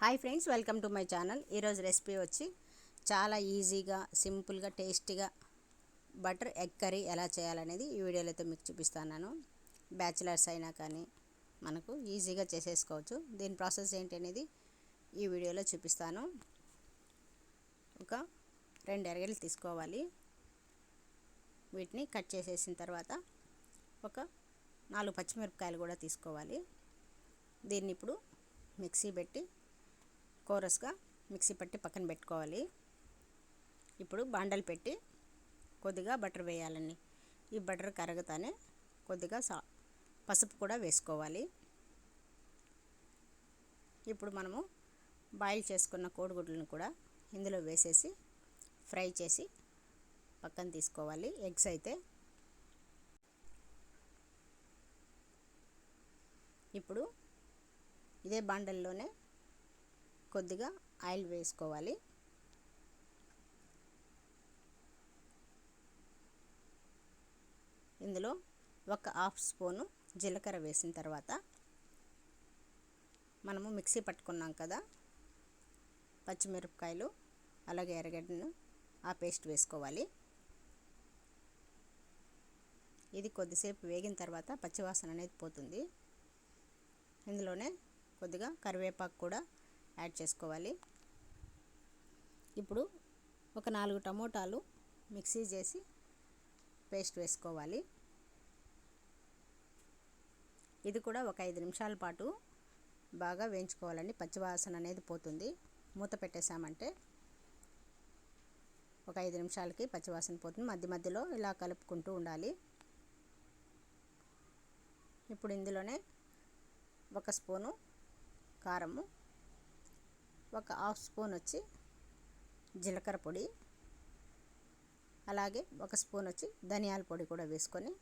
Hi friends welcome to my channel. ఈరోజు recipe వచ్చి చాలా ఈజీగా సింపుల్గా టేస్టీగా బటర్ ఎగ్ కర్రీ ఎలా చేయాలనేది ఈ వీడియోలో అయితే మీకు చూపిస్తాను బ్యాచిలర్స్ అయినా కానీ మనకు ఈజీగా చేసేసుకోవచ్చు. దీని ప్రాసెస్ ఏంటి అనేది ఈ వీడియోలో చూపిస్తాను. ఒక రెండు ఎరగలు తీసుకోవాలి. వీటిని కట్ చేసేసిన తర్వాత ఒక నాలుగు పచ్చిమిరపకాయలు కూడా తీసుకోవాలి. దీన్ని ఇప్పుడు మిక్సీ పెట్టి కోరస్గా మిక్సీ పట్టి పక్కన పెట్టుకోవాలి. ఇప్పుడు బాండలు పెట్టి కొద్దిగా బటర్ వేయాలండి ఈ బటర్ కరగతానే కొద్దిగా సా పసుపు కూడా వేసుకోవాలి. ఇప్పుడు మనము బాయిల్ చేసుకున్న కోడిగుడ్లను కూడా ఇందులో వేసేసి ఫ్రై చేసి పక్కన తీసుకోవాలి. ఎగ్స్ అయితే ఇప్పుడు ఇదే బాండల్లోనే కొద్దిగా ఆయిల్ వేసుకోవాలి. ఇందులో ఒక హాఫ్ స్పూను జీలకర్ర వేసిన తర్వాత మనము మిక్సీ పట్టుకున్నాం కదా పచ్చిమిరపకాయలు అలాగే ఎర్రగడ్డను ఆ పేస్ట్ వేసుకోవాలి. ఇది కొద్దిసేపు వేగిన తర్వాత పచ్చివాసన అనేది పోతుంది. ఇందులోనే కొద్దిగా కరివేపాకు కూడా యాడ్ చేసుకోవాలి. ఇప్పుడు ఒక నాలుగు టమోటాలు మిక్సీ చేసి పేస్ట్ వేసుకోవాలి. ఇది కూడా ఒక ఐదు నిమిషాల పాటు బాగా వేయించుకోవాలండి. పచ్చివాసన అనేది పోతుంది. మూత పెట్టేశామంటే ఒక ఐదు నిమిషాలకి పచ్చివాసన పోతుంది. మధ్య మధ్యలో ఇలా కలుపుకుంటూ ఉండాలి. ఇప్పుడు ఇందులోనే ఒక స్పూను కారము ఒక హాఫ్ స్పూన్ వచ్చి జీలకర్ర పొడి అలాగే ఒక స్పూన్ వచ్చి ధనియాల పొడి కూడా వేసుకొని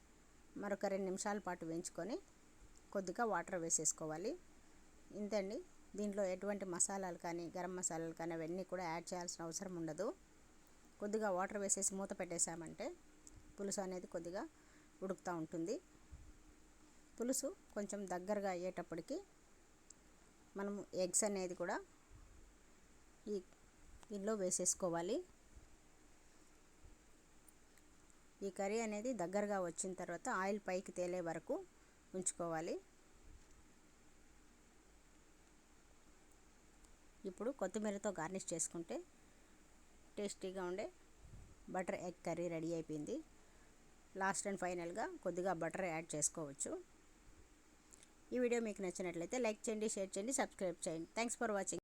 మరొక రెండు నిమిషాల పాటు వేయించుకొని కొద్దిగా వాటర్ వేసేసుకోవాలి. ఇంతండి దీంట్లో ఎటువంటి మసాలాలు కానీ గరం మసాలాలు కానీ అవన్నీ కూడా యాడ్ చేయాల్సిన అవసరం ఉండదు. కొద్దిగా వాటర్ వేసేసి మూత పెట్టేసామంటే పులుసు అనేది కొద్దిగా ఉడుకుతూ ఉంటుంది. పులుసు కొంచెం దగ్గరగా అయ్యేటప్పటికి మనము ఎగ్స్ అనేది కూడా ఈ దీనిలో వేసేసుకోవాలి. ఈ కర్రీ అనేది దగ్గరగా వచ్చిన తర్వాత ఆయిల్ పైకి తేలే వరకు ఉంచుకోవాలి. ఇప్పుడు కొత్తిమీరతో గార్నిష్ చేసుకుంటే టేస్టీగా ఉండే బటర్ ఎగ్ కర్రీ రెడీ అయిపోయింది. లాస్ట్ అండ్ ఫైనల్గా కొద్దిగా బటర్ యాడ్ చేసుకోవచ్చు. ఈ వీడియో మీకు నచ్చినట్లయితే లైక్ చేయండి షేర్ చేయండి సబ్స్క్రైబ్ చేయండి. Thanks for watching